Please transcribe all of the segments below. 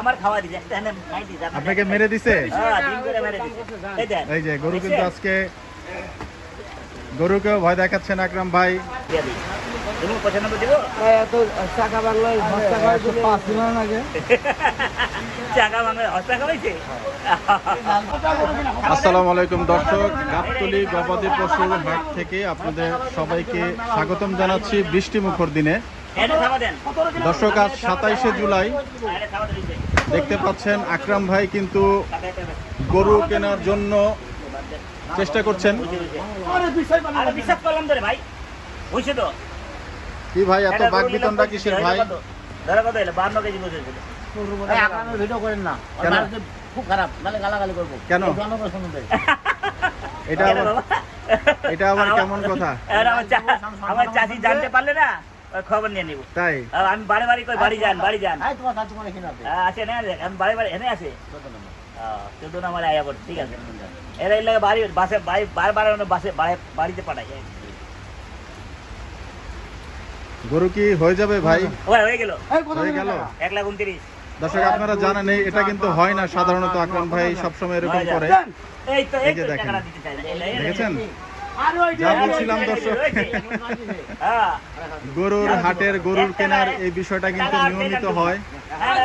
আমার খাওয়া দিছে একটা এনে খাই দিছে আপনাকে মেরে দিছে? হ্যাঁ করে মেরে দিছে। এই যে গরু কিন্তু আজকে গরুকে ভয় দেখাচ্ছেন আকরাম ভাই। দিব? চাকা বাংলায় হস্তা খাওয়াইছে? আসসালামু আলাইকুম দর্শক। গাবতলি গবাদি পশুর হাট থেকে আপনাদের সবাইকে স্বাগতম জানাচ্ছি বৃষ্টি মুখর দিনে। দর্শক আজ সাতাইশে জুলাই। দেখতে পাচ্ছেন আকরাম ভাই কিন্তু গরু কেনার জন্য চেষ্টা করছেন। কি ভাই এত বাঘ বিতনটা কিসের ভাই? কেন? এটা আবার কেমন কথা? আমার চাষি জানতে পারলে না? খবর নিয়ে নিব। তাই? আমি বাড়ি বাড়ি কই বাড়ি যান বাড়ি যান। এই তোমার সাথে তোমার এখানে আছে। না? আমি বাড়ি বাড়ি এনে আছে? চোদ্দ নম্বর। আয়া পড়ছে ঠিক আছে। এরা এই লাগে বাড়ি বাসে বাড়ি বারবার বাসে বাড়িতে পাঠাই গরু কি হয়ে যাবে ভাই? হয়ে গেল। হয়ে গেল? এক লাখ উনত্রিশ। দর্শক আপনারা জানেন এটা কিন্তু হয় না সাধারণত আকরাম ভাই সবসময় এরকম করে। এই তো দেখেন। দেখেছেন? যে- যা বলছিলাম দর্শক। হ্যাঁ গরুর হাটের গরুর কেনার এই বিষয়টা কিন্তু নিয়মিত হয়। হ্যাঁ,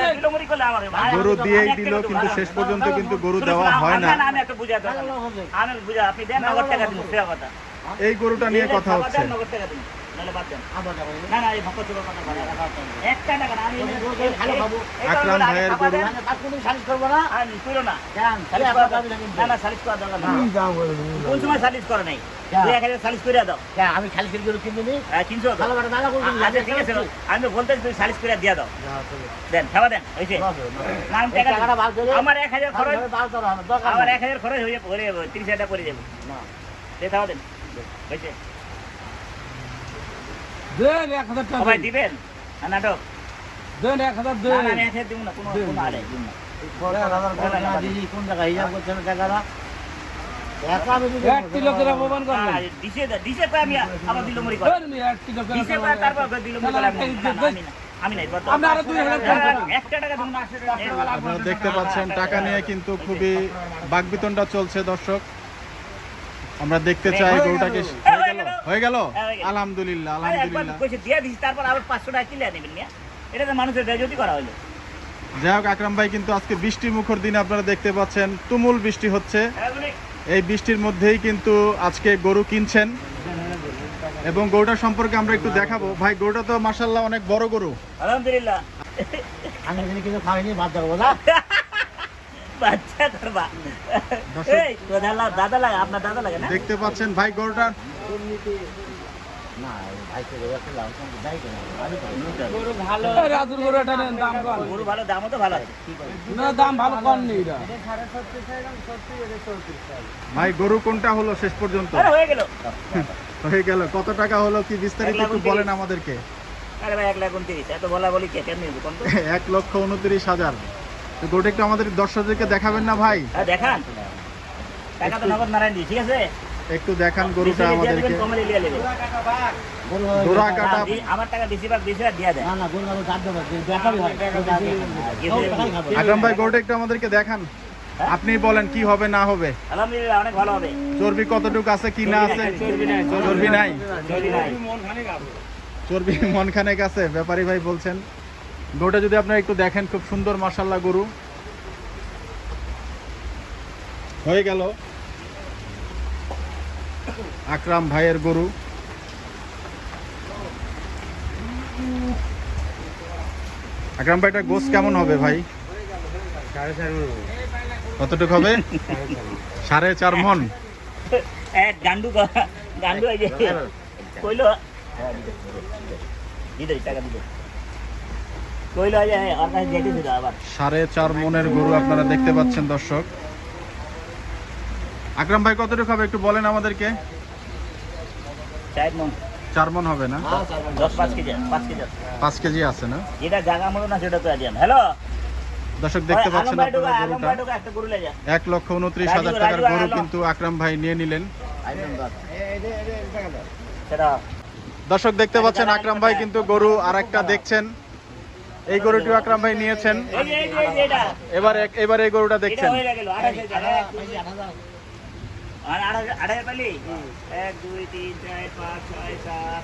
গরু দিয়েই দিল কিন্তু শেষ পর্যন্ত কিন্তু গরু দেওয়া হয় না। এই গরুটা নিয়ে কথা হচ্ছে। বাদ দেন। না না এই কথা। একটা টাকা না আমি আমি ভালো খাব। আকরাম ভাইয়ের গরু। দেন, কোনো সালিশ করব না? আমি তুলো না। তাহলে আপনার না না না সালিশ করা দরকার না কোন সময় সালিশ নাই? সালিশ কিনছো আচ্ছা ঠিক আছে আমি বলতে তুমি সালিশ করে দিয়ে দাও। দেন খাবার দেন হয়েছে আমার এক হাজার খরচ আমার। এক হাজার খরচ হয়ে পড়ে যাব তিরিশ হাজার করে যাব। না। খাওয়া দেন। হয়েছে? দেন এক হাজার টাকা সবাই দিবেন? নাটক? দেন এক হাজার না দেন আমি দিব কোনো কোনো আড়াই দিব কোন জায়গায় হিসাব টাকাটা? দেখতে পাচ্ছেন টাকা নিয়ে কিন্তু খুবই বাগবিতনটা চলছে দর্শক। আমরা দেখতে চাই গরুটাকে। হয়ে গেল? আলহামদুলিল্লাহ আলহামদুলিল্লাহ। কইছে দিয়ে দিছি তারপর আবার 500 টাকা কিলে নেবেন না এটা তো মানুষের বেজতি করা হলো যাই হোক আকরাম ভাই কিন্তু আজকে বৃষ্টি মুখর দিন আপনারা দেখতে পাচ্ছেন তুমুল বৃষ্টি হচ্ছে। এই বৃষ্টির মধ্যেই কিন্তু আজকে গরু কিনছেন। এবং গরুটা সম্পর্কে আমরা একটু দেখাবো। ভাই গরুটা তো মাসাল্লাহ অনেক বড় গরু। আলহামদুলিল্লাহ। আমি কিছু খাইনি বাদ দেবো না বাচ্চা করবা এই তো দাদা দাদা আপনার দাদা লাগে না? দেখতে পাচ্ছেন ভাই গরুটা ভাই গরু কোনটা হলো শেষ পর্যন্ত? হয়ে গেল। কত টাকা হলো কি বিস্তারিত একটু বলেন আমাদেরকে। এক লক্ষ উনত্রিশ হাজার। তো গরুটা একটু আমাদের দর্শকদেরকে দেখাবেন না ভাই? দেখান। টাকা তো নগদ নারায়ণ দি ঠিক আছে? একটু দেখান গরুটা আমাদেরকে। কাটা হ্যাঁ, আমার টাকা বেশিরভাগ বেশিরভাগ দিয়ে দেন না না গরু আমি কাট দেবো ব্যাপারই হয় আকরাম ভাই গরুটা একটু আমাদেরকে দেখান। আপনি বলেন কি হবে না হবে? আলহামদুলিল্লাহ অনেক ভালো হবে। চর্বি কতটুকু আছে কি না আছে? চর্বি নাই, চর্বি নাই। চর্বি মনখানেক আছে। ব্যাপারী ভাই বলছেন। গরুটা যদি আপনারা একটু দেখেন খুব সুন্দর মাসাল্লাহ গরু। হয়ে গেল। আকরাম ভাইয়ের গরু। আকরাম ভাইটা গোস কেমন হবে ভাই? কতটুকু হবে? সাড়ে চার মন। গান্ডু গান্ডু কইলো সাড়ে চার মনের গরু আপনারা দেখতে পাচ্ছেন দর্শক। আকরাম ভাই কতটুকু হবে একটু বলেন আমাদেরকে। চার মন। হবে না? পাঁচ কেজি আছে। পাঁচ কেজি আছে না? যেটা জায়গা মতো না সেটা তো হ্যালো? দর্শক দেখতে পাচ্ছেন আপনারা গরুটা। এক লক্ষ উনত্রিশ হাজার টাকার গরু কিন্তু আকরাম ভাই নিয়ে নিলেন। দর্শক দেখতে পাচ্ছেন আকরাম ভাই কিন্তু গরু আর একটা দেখছেন। এই গরুটি আকরাম ভাই নিয়েছেন। এবার এবার এই গরুটা দেখছেন। আর আড়াই আড়াই পালি? এক দুই তিন চার পাঁচ ছয় সাত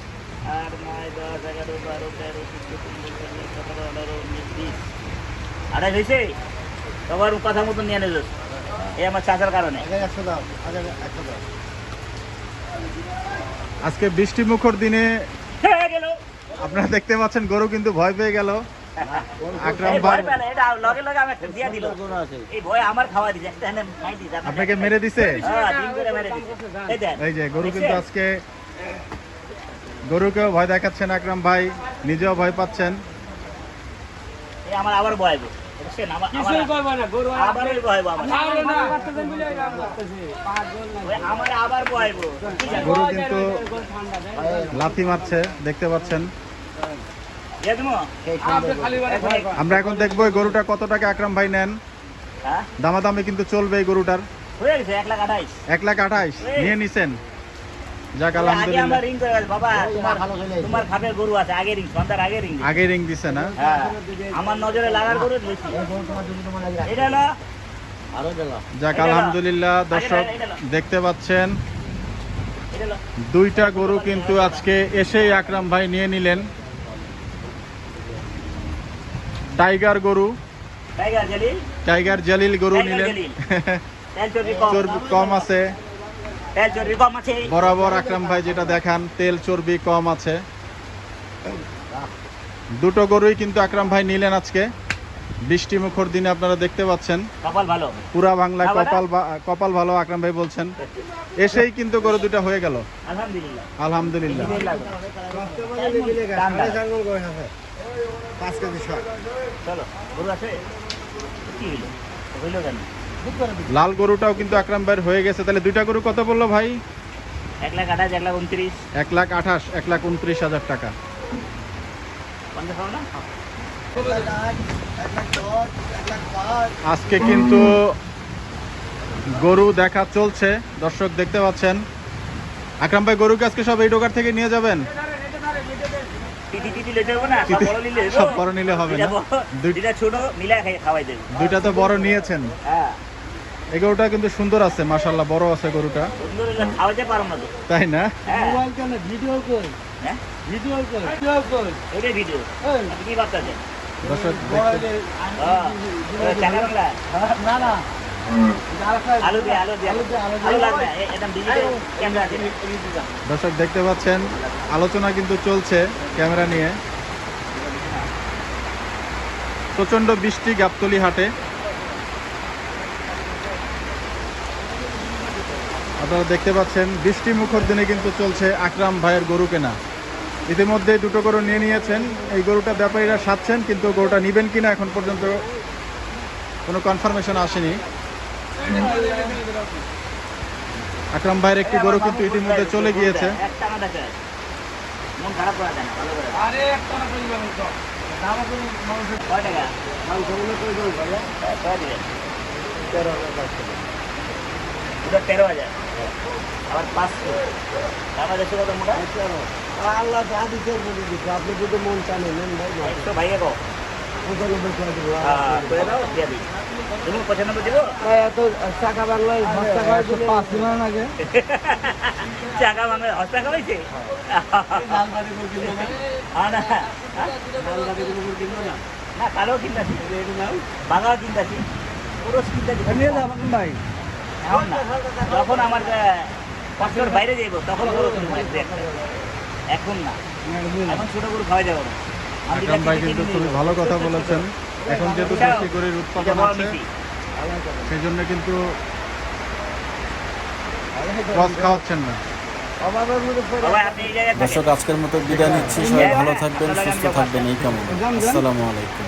আট নয় দশ এগারো বারো তেরো চোদ্দ পনেরো ষোলো সতেরো আঠারো উনিশ বিশ। আড়াই হয়েছে? তোমার কথা মতন নিয়ে নিল এই আমার চাষার কারণে। আজকে বৃষ্টি মুখর দিনে হয়ে আপনারা দেখতে পাচ্ছেন গরু কিন্তু ভয় পেয়ে গেল। আকরাম ভাই এটা লগে লগে আমার দিয়ে দিল। এই ভয় আমার খাওয়া দিছে একটা এনে খাই দিছে আপনাকে মেরে দিছে? হ্যাঁ ডিম করে মেরে দিছে। এই যে গরু কিন্তু আজকে গরুকেও ভয় দেখাচ্ছেন আকরাম ভাই নিজেও ভয় পাচ্ছেন। এই আমার আবার ভয়? গরু কিন্তু লাথি মারছে দেখতে পাচ্ছেন। আমরা এখন দেখব এই গরুটা কত টাকা আকরাম ভাই নেন। হ্যাঁ? দামাদামি কিন্তু চলবে এই গরুটার। এক লাখ আঠাইশ। নিয়ে নিছেন। যাক আগে আলহামদুলিল্লাহ। রিং করে বাবা তোমার ভালো চলে এসেছে। তোমার খাপের গরু আছে আগে রিং সন্ধ্যার আগে রিং আগে রিং দিছে না? হ্যাঁ। আমার নজরে লাগার গরু এটা হলো যাক আলহামদুলিল্লাহ দর্শক দেখতে পাচ্ছেন। দুইটা গরু কিন্তু আজকে এসেই আকরাম ভাই নিয়ে নিলেন। টাইগার গরু। টাইগার জেলি টাইগার জালিল গরু নিলেন। চর্বি কম আছে। বরাবর আকরাম ভাই যেটা দেখান তেল চর্বি কম আছে। দুটো গরুই কিন্তু আকরাম ভাই নিলেন আজকে। বৃষ্টি মুখর দিনে আপনারা দেখতে পাচ্ছেন। কপাল ভালো। পুরা বাংলায় খাবার? কপাল কপাল ভালো আকরাম ভাই বলছেন। এসেই কিন্তু গরু দুটো হয়ে গেল। আলহামদুলিল্লাহ। আলহামদুলিল্লাহ। পাঁচ কেজি শর্ট চলো গরু আছে? কি হইল? হইল কেন? লাল গরুটাও কিন্তু আকরাম ভাইয়ের হয়ে গেছে। তাহলে দুইটা গরু কত বলল ভাই? এক লাখ আঠাশ এক লাখ উনত্রিশ। এক লাখ আঠাশ এক লাখ উনত্রিশ হাজার টাকা। না? আজকে কিন্তু গরু দেখা চলছে। দর্শক দেখতে পাচ্ছেন। আকরাম ভাই গরুকে আজকে সব এই ডোকার থেকে নিয়ে যাবেন? টিটি টিটি লেটে হবে না সব বড় নিলে সব বড় নিলে হবে না। দুইটা ছোট মিলা খাওয়াই দেবে। দুইটা তো বড় নিয়েছেন। হ্যাঁ। এই গরুটা কিন্তু সুন্দর আছে মাশাল্লাহ বড় আছে গরুটা। সুন্দর পারো না তাই না? হ্যাঁ। মোবাইল কেন? ভিডিও কই? হ্যাঁ? ভিডিও কই? ভিডিও কই? দর্শক হ্যাঁ। না না। দর্শক দেখতে পাচ্ছেন আলোচনা কিন্তু চলছে ক্যামেরা নিয়ে। প্রচণ্ড বৃষ্টি গাবতলি হাটে। আপনারা দেখতে পাচ্ছেন বৃষ্টি মুখর দিনে কিন্তু চলছে আকরাম ভাইয়ের গরু কেনা। ইতিমধ্যে দুটো গরু নিয়ে নিয়েছেন। এই গরুটা ব্যাপারীরা সাচ্ছেন কিন্তু গরুটা নিবেন কিনা এখন পর্যন্ত কোনো কনফার্মেশন আসেনি। আকরাম ভাইয়ের একটি গরু কিন্তু ইতিমধ্যে চলে গিয়েছে। ভাইয়া তেরো হাজার। আবার পাঁচশো। আমার দেশে কত মোটা? আল্লাহ আপনি যদি মন চান নেন ভাই। না একশো ভাইকে কো হ্যাঁ এত টাকা বাংলায় হস্তা খাওয়াইছে? না। হ্যাঁ না লালবাড়ি করে কিনবো না। না কালো কিনতাছি। বাংলা কিনতাছি। পুরো কিনতাছি। ভাই। এখন না। যখন আমার পাঁচশোর বাইরে যাইব তখন এখন না। এখন ছোট গরু খাওয়া যাবে না। আকরাম ভাই কিন্তু খুবই ভালো কথা বলেছেন। এখন যেহেতু দেশি গরুর উৎপাদন আছে সেই জন্য কিন্তু খাওয়াচ্ছেন না। দর্শক, আজকের মতো বিদায় নিচ্ছি। সবাই ভালো থাকবেন, সুস্থ থাকবেন। এই কেমন আসসালামু আলাইকুম।